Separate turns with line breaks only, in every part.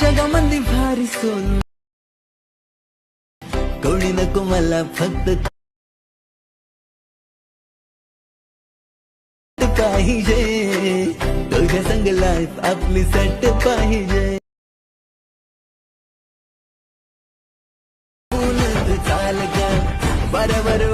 जगामध्ये भारी सोन. कोणी नको मला फक्त पाहिजे. तुझ्या संग लाईफ आपली सट पाहिजे. बोलत चाल का बरोबर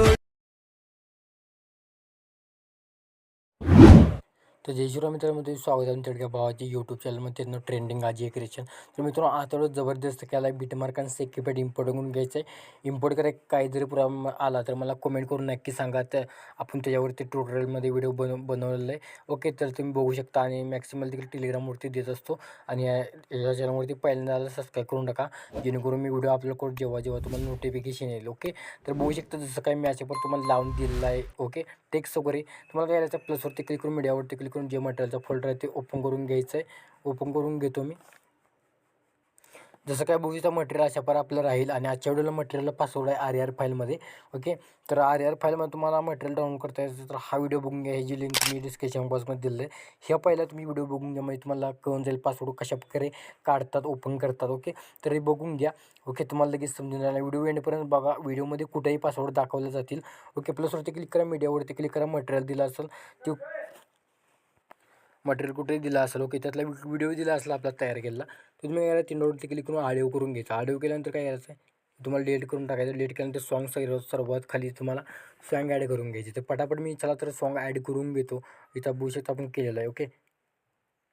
तर जय श्रीराम मित्रांमध्ये स्वागत आहे तेडक्या भावाची यूट्यूब चॅनलमध्ये त्यांना ट्रेंडिंग आजी एक क्रिएशन तर मित्रांनो आता जबरदस्त केला आहे बीटमार्क आणि सेक्युपेट इम्पोर्ट करून घ्यायचं आहे इम्पोर्ट करायला काही जरी प्रॉब्लेम आला तर मला कमेंट करून नक्की सांगा. तर आपण त्याच्यावरती ट्युटोरियलमध्ये व्हिडिओ बनव बनवलेला आहे ओके तर तुम्ही बघू शकता आणि मॅक्सिमल देखील टेलिग्रामवरती देत असतो. आणि या चॅनलवरती पहिल्यांदा सबस्क्राईब करून टाका. जेणेकरून मी व्हिडिओ अपलोड करू जेव्हा जेव्हा तुम्हाला नोटिफिकेशन येईल. ओके तर बघू शकता जसं काही मी तुम्हाला लावून दिलेलं आहे. ओके टेक्स्ट वगैरे तुम्हाला काय करायचं प्लसवरती क्लिक करून मीडियावरती क्लिक करून जे मटेरियलचा फोल्डर आहे ते ओपन करून घ्यायचं आहे. ओपन करून घेतो मी. जसं काय बघू मटेरियल अशा पर आपलं राहील आणि आजच्या व्हिडिओला मटेरियलला पासवर्ड आहे आर आर फाईलमध्ये ओके? तर आर आर फाईलमध्ये तुम्हाला मटेरियल डाऊनलोड करता येतं तर हा व्हिडिओ बघून घ्या. ह्याची लिंक मी डिस्क्रिप्शन बॉक्समध्ये दिलं आहे ह्या पहिला तुम्ही व्हिडिओ बघून घ्या. म्हणजे तुम्हाला कळून जाईल पासवर्ड कशा प्रकारे काढतात ओपन करतात ओके? तर हे बघून घ्या ओके? तुम्हाला लगेच समजून जाणार व्हिडिओ एंडपर्यंत बघा व्हिडिओमध्ये कुठेही पासवर्ड दाखवले जातील ओके? प्लसवरती क्लिक करा मीडियावरती क्लिक करा मटेरियल दिलं असेल ते मटेरियल कुठे दिला असेल ओके त्यातला व्हिडिओ दिला असला आपला तयार केलेला तर तुम्ही काय तीनवरती क्लिक करून आडिओ करून घ्यायचा. आडिओ केल्यानंतर काय करायचं आहे तुम्हाला डिलीट करून टाकायचं. डिलीट केल्यानंतर सॉन्ग सर्व सर्वात खाली तुम्हाला सॉंग ॲड करून घ्यायचे. तर पटापट मी चला तर सॉन्ग ॲड करून घेतो. इथं बघू शकता आपण केलेलं आहे ओके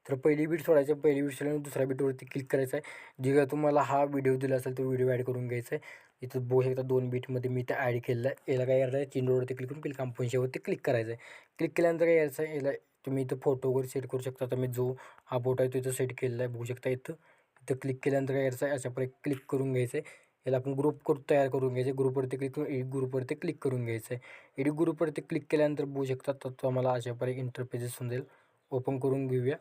तर पहिली बीट सोडायचं. पहिली बीट सोडल्यानंतर दुसऱ्या बीटवरती क्लिक करायचं आहे. जे काय तुम्हाला हा व्हिडिओ दिला असेल तो व्हिडिओ ॲड करून घ्यायचा आहे. इथं बघू शकता दोन बीटमध्ये मी इथं ॲड केलेलं आहे. याला काय करायचं आहे चिंडोवरती क्लिक करून क्लिक कंपोनच्यावरती क्लिक करायचं आहे. क्लिक केल्यानंतर काय करायचं आहे याला तुम्ही इथं फोटो वगैरे सेट करू शकता. तर मी जो हा फोटो आहे तो इथं सेट केलेला आहे. बघू शकता इथं. इथं क्लिक केल्यानंतर काय करायचं आहे? अशा प्रकारे क्लिक करून घ्यायचं आहे. याला आपण ग्रुप करून तयार करून घ्यायचं ग्रुपवरती क्लिक करून एडिट ग्रुपवरती क्लिक करून घ्यायचं आहे. एडिट ग्रुपवरती क्लिक केल्यानंतर बघू शकता तर तुम्हाला अशा प्रकारे इंटरपेजेस समजेल. ओपन करून घेऊया.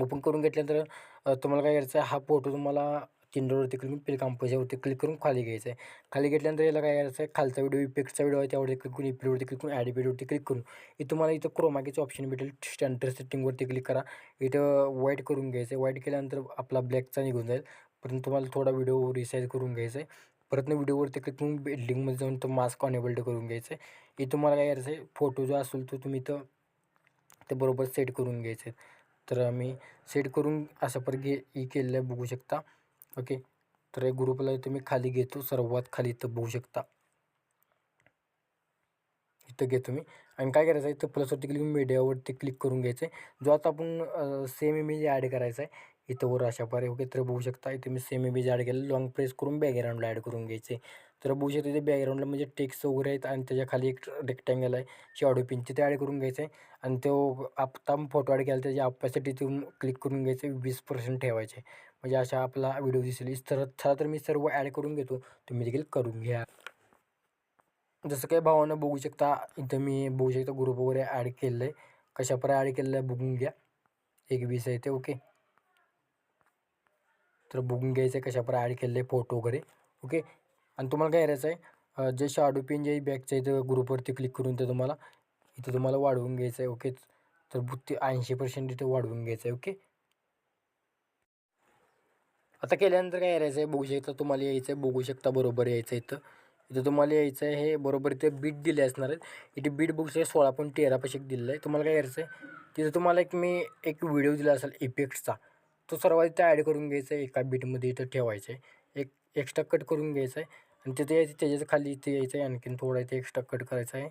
ओपन करून घेतल्यानंतर तुम्हाला काय करायचं आहे? हा फोटो तुम्हाला चिंडोवरती क्लिक करून पिल क्लिक करून खाली घ्यायचं आहे. खाली घेतल्यानंतर याला काय करायचं? आहे खालचा व्हिडिओ इफेक्टचा व्हिडिओ आहे त्यावरती क्लिक करून इफेक्टवरती क्लिक करून ॲड व्हिडिओवरती क्लिक करून. इथं तुम्हाला इथं क्रोमाकीचं ऑप्शन भेटेल. स्टँडर्ड सेटिंगवरती क्लिक करा. इथं वाईट करून घ्यायचं आहे. व्हाईट केल्यानंतर आपला ब्लॅकचा निघून जाईल. परंतु तुम्हाला थोडा व्हिडिओ रिसाईज करून घ्यायचा आहे. परत व्हिडिओवरती क्लिक करून बिल्डिंगमध्ये जाऊन तो मास्क ऑनेबल्ड करून घ्यायचं आहे. इथं तुम्हाला काय करायचं आहे? फोटो जो असेल तो तुम्ही इथं ते बरोबर सेट करून घ्यायचे तर आम्ही सेट करून असं पर घे केलेलं आहे. बघू शकता. ओके तर एक ग्रुपला तुम्ही खाली घेतो सर्वात खाली इथं बघू शकता. इथं घेतो मी आणि काय करायचं आहे इथं प्लसवरती क्लिक मीडियावरती क्लिक करून घ्यायचं आहे. जो आता आपण सेम इमेज ॲड करायचा आहे इथं वर अशा प्रकारे ओके तर बघू शकता इथे मी सेम इमेज ॲड केलं लॉंग प्रेस करून बॅकग्राऊंडला ॲड करून घ्यायचे. तर बघू शकता इथे बॅकग्राऊंडला म्हणजे टेक्स्ट वगैरे आहेत आणि त्याच्याखाली एक रेक्टँगल आहे. शॉडो पिनचे ते ॲड करून घ्यायचं आहे. आणि तो आता फोटो ॲड केला त्याची अपॅसिटी तुम्ही क्लिक करून घ्यायचे वीस पर्सेंट ठेवायचे. म्हणजे अशा आपला व्हिडिओ दिसेल. तर चला तर मी सर्व ॲड करून घेतो. तुम्ही देखील करून घ्या. जसं काही भावानं बघू शकता इथं मी बघू शकता ग्रुप वगैरे ॲड केलेलं आहे कशाप्रकारे ॲड केलेलं आहे बघून घ्या. एक वीस आहे ते ओके तर बघून घ्यायचं आहे कशाप्रकारे ॲड केलेलं आहे फोटो वगैरे ओके आणि तुम्हाला काय करायचं आहे जे शाडो पिन जे बॅकच्या इथं ग्रुपवरती क्लिक करून ते तुम्हाला इथं तुम्हाला वाढवून घ्यायचं आहे ओके तर ते ऐंशी पर्सेंट इथं वाढवून घ्यायचं आहे ओके आता केल्यानंतर काय करायचं आहे? बघू शकता तुम्हाला यायचं आहे बघू शकता बरोबर यायचं आहे इथं. इथं तुम्हाला यायचं आहे हे बरोबर इथे बीट दिले असणार आहेत. इथे बीट बघू शकता सोळा पॉईंट तेरा पैसे दिलेलं आहे. तुम्हाला काय करायचं आहे? तिथं तुम्हाला एक मी एक व्हिडिओ दिला असेल इफेक्ट्सचा तो सर्वात इथं ॲड करून घ्यायचा आहे. एका बीटमध्ये इथं ठेवायचं आहे. एक एक्स्ट्रा कट करून घ्यायचं आहे. आणि तिथे यायचं त्याच्याच खाली इथे यायचं आहे. आणखीन थोडा इथे एक्स्ट्रा कट करायचा आहे.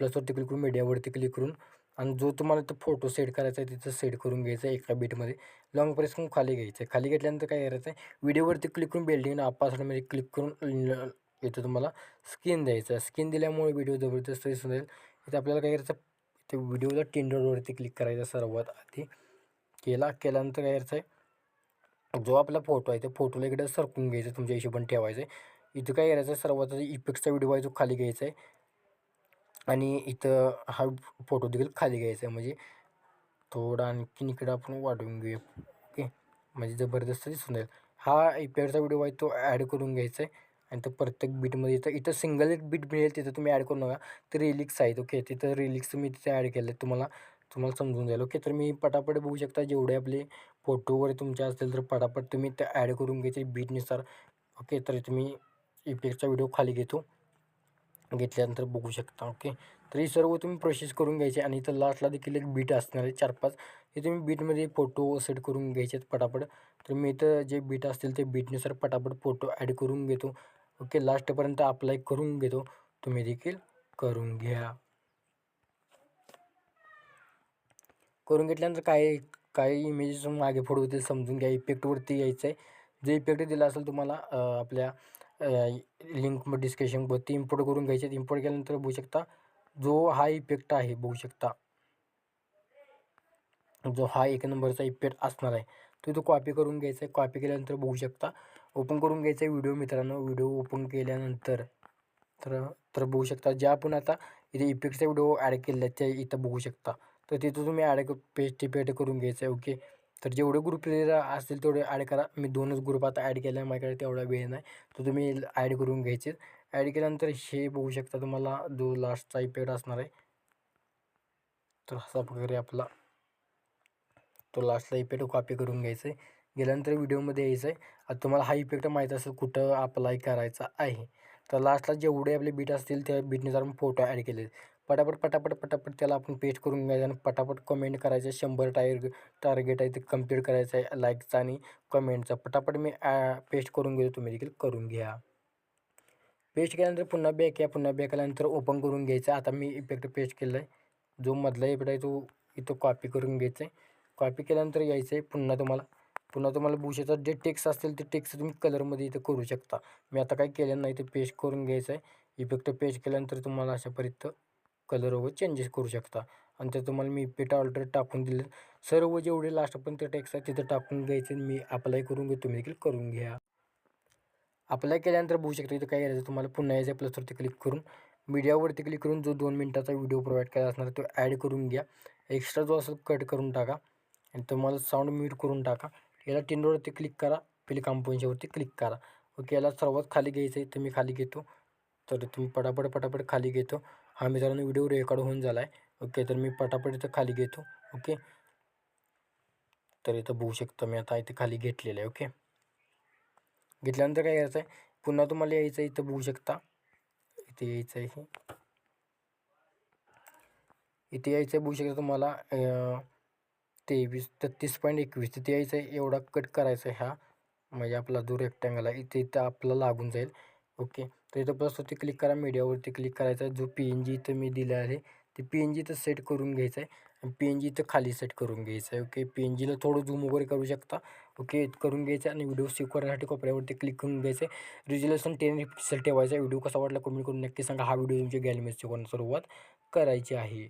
प्लसवरती क्लिक करून मीडियावरती क्लिक करून आणि जो तुम्हाला तो फोटो सेट करायचा आहे तिथं सेट करून घ्यायचा आहे एका बीटमध्ये लॉंग प्रेस करून खाली घ्यायचं आहे. खाली घेतल्यानंतर काय करायचं आहे? व्हिडिओवरती क्लिक करून बिल्डिंग अपासमध्ये क्लिक करून इथं तुम्हाला स्किन द्यायचं आहे. स्किन दिल्यामुळे व्हिडिओ जबरदस्त दिसून जाईल. इथं आपल्याला काय करायचं ते व्हिडिओला टेंडरवरती क्लिक करायचं सर्वात आधी. केला केल्यानंतर काय करायचं आहे? जो आपला फोटो आहे त्या फोटोला इकडे सरकून घ्यायचं तुमच्या हिशोबाने ठेवायचं आहे. इथं काय करायचं आहे? सर्वात आधी इफेक्टचा व्हिडिओ आहे जो खाली घ्यायचा आहे. आणि इथं हा फोटो देखील खाली घ्यायचा आहे. म्हणजे थोडा आणखीन इकडं आपण वाढवून घेऊया. ओके? म्हणजे जबरदस्त दिसून जाईल हा इफेक्टचा व्हिडिओ आहे तो ॲड करून घ्यायचा आहे. आणि तो प्रत्येक बीटमध्ये इथं इथं सिंगल एक बीट मिळेल तिथं तुम्ही ॲड करू नका. तर रिलिक्स आहेत ओके? तिथं रिलिक्स मी तिथे ॲड केले तुम्हाला तुम्हाला समजून जाईल ओके? तर मी पटापट बघू शकता जेवढे आपले फोटो वगैरे तुमचे असतील तर पटापट तुम्ही ते ॲड करून घ्यायचे बीटनुसार ओके? तर तुम्ही इफेक्टचा व्हिडिओ खाली घेतो. घेतल्यानंतर बघू शकता ओके तर ही सर्व तुम्ही प्रोसेस करून घ्यायचे आणि इथं लास्टला देखील एक बीट असणार आहे चार पाच. हे तुम्ही बीटमध्ये फोटो सेट करून घ्यायचे आहेत पटापट. तर मी इथं जे बीट असतील ते बीटनुसार पटापट फोटो ॲड करून घेतो ओके लास्टपर्यंत अप्लाय करून घेतो. तुम्ही देखील करून घ्या. करून घेतल्यानंतर काय काही इमेजेस मागे पुढे होतील समजून घ्या. इफेक्टवरती यायचं आहे जे इफेक्ट दिला असेल तुम्हाला आपल्या लिंक डिस्क्रिप्शनवरती इम्पोर्ट करून घ्यायचे. इम्पोर्ट केल्यानंतर बघू शकता जो हा इफेक्ट आहे बघू शकता. जो हा एक नंबरचा इफेक्ट असणार आहे तो तो कॉपी करून घ्यायचा आहे. कॉपी केल्यानंतर बघू शकता ओपन करून घ्यायचा आहे व्हिडिओ मित्रांनो. व्हिडिओ ओपन केल्यानंतर तर तर बघू शकता ज्या आपण आता इथे इफेक्टचा व्हिडिओ ॲड केलेला त्या इथं बघू शकता. तर तिथं तुम्ही ॲड पेस्ट इफेक्ट करून घ्यायचं आहे ओके तर जेवढे ग्रुप प्लेयर असतील तेवढे ॲड करा. मी दोनच ग्रुप आता ॲड केला आहे माझ्याकडे तेवढा वेळ नाही. तर तुम्ही ॲड करून घ्यायचे. ॲड केल्यानंतर हे बघू शकता तुम्हाला जो लास्टचा इफेक्ट असणार आहे. तर असा प्रकारे आपला तो लास्टला इफेक्ट कॉपी करून घ्यायचा आहे गेल्यानंतर व्हिडिओमध्ये यायचं आहे आता तुम्हाला हा इफेक्ट माहीत असेल कुठं अप्लाय करायचा आहे. तर लास्टला जेवढे आपले बीट असतील त्या बीटनुसार आपण फोटो ॲड केले पटापट पटापट पटापट त्याला आपण पेस्ट करून घ्यायचं आणि पटापट कमेंट करायचं. शंभर टायर टार्गेट आहे ते कंप्लीट करायचं आहे लाईकचा आणि कमेंटचा पटापट मी पेस्ट करून घेतो. तुम्ही देखील करून घ्या. पेस्ट केल्यानंतर पुन्हा बॅक या पुन्हा बॅक आल्यानंतर ओपन करून घ्यायचं. आता मी इफेक्ट पेस्ट केलं आहे जो मधला इफेक्ट आहे तो इथं कॉपी करून घ्यायचं आहे. कॉपी केल्यानंतर यायचं आहे पुन्हा तुम्हाला. पुन्हा तुम्हाला बुशेचा जे टेक्स्ट असतील ते टेक्स तुम्ही कलरमध्ये इथं करू शकता. मी आता काही केलं नाही ते पेस्ट करून घ्यायचं आहे. इफेक्ट पेस्ट केल्यानंतर तुम्हाला अशापर्यंत कलर वगैरे चेंजेस करू शकता. आणि ते तुम्हाला मी पेटा ऑर्डर टाकून दिले. सर्व जेवढे लास्टपर्यंत टेक्स्ट आहे तिथं टाकून घ्यायचे मी अप्लाय करून घेतो. तुम्ही देखील करून घ्या. अप्लाय केल्यानंतर बघू शकता इथं काय करायचं तुम्हाला पुन्हा यायचं प्लसवरती क्लिक करून मीडियावरती क्लिक करून जो दोन मिनटाचा व्हिडिओ प्रोव्हाइड केला असणार तो ॲड करून घ्या. एक्स्ट्रा जो असेल कट करून टाका. आणि तुम्हाला साऊंड म्यूट करून टाका. याला टिंडोवरती क्लिक करा. पहिले कंपोजवरती क्लिक करा. ओके याला सर्वात खाली घ्यायचं आहे. तर मी खाली घेतो. तर तुम्ही पटापट पटापट खाली घेतो. हा मित्रांनो व्हिडिओ रेकॉर्ड होऊन झाला आहे ओके तर मी पटापट इथं खाली घेतो. ओके. तर इथं बघू शकतो मी आता इथे खाली घेतलेलं आहे. ओके. घेतल्यानंतर काय करायचं आहे पुन्हा तुम्हाला यायचं आहे इथं बघू शकता. इथे यायचं आहे इथे यायचं आहे बघू शकता तुम्हाला तेवीस तेहतीस पॉईंट एकवीस. तिथे यायचं आहे एवढा कट करायचा आहे हा. म्हणजे आपला जो रेक्टँगल आहे इथे इथं आपला लागून जाईल. ओके. तर इथं प्लस होती क्लिक करा मीडियावरती क्लिक करायचा आहे. जो पी एन जी इथं मी दिला आहे ते पी एन जी इथं सेट करून घ्यायचं आहे. आणि पी एन जी इथं खाली सेट करून घ्यायचं आहे. ओके. पी एन जीला थोडं झूम वगैरे करू शकता. ओके. करून घ्यायचं आणि व्हिडिओ सेव्ह करण्यासाठी कोपऱ्यावरती क्लिक करून घ्यायचं आहे. रिजोल्युशन टेन पिक्सेल ठेवायचं आहे. व्हिडिओ कसा वाटला कमेंट करून नक्की सांगा. हा व्हिडिओ तुमच्या गॅलरीमध्ये कोण सुरुवात करायची आहे?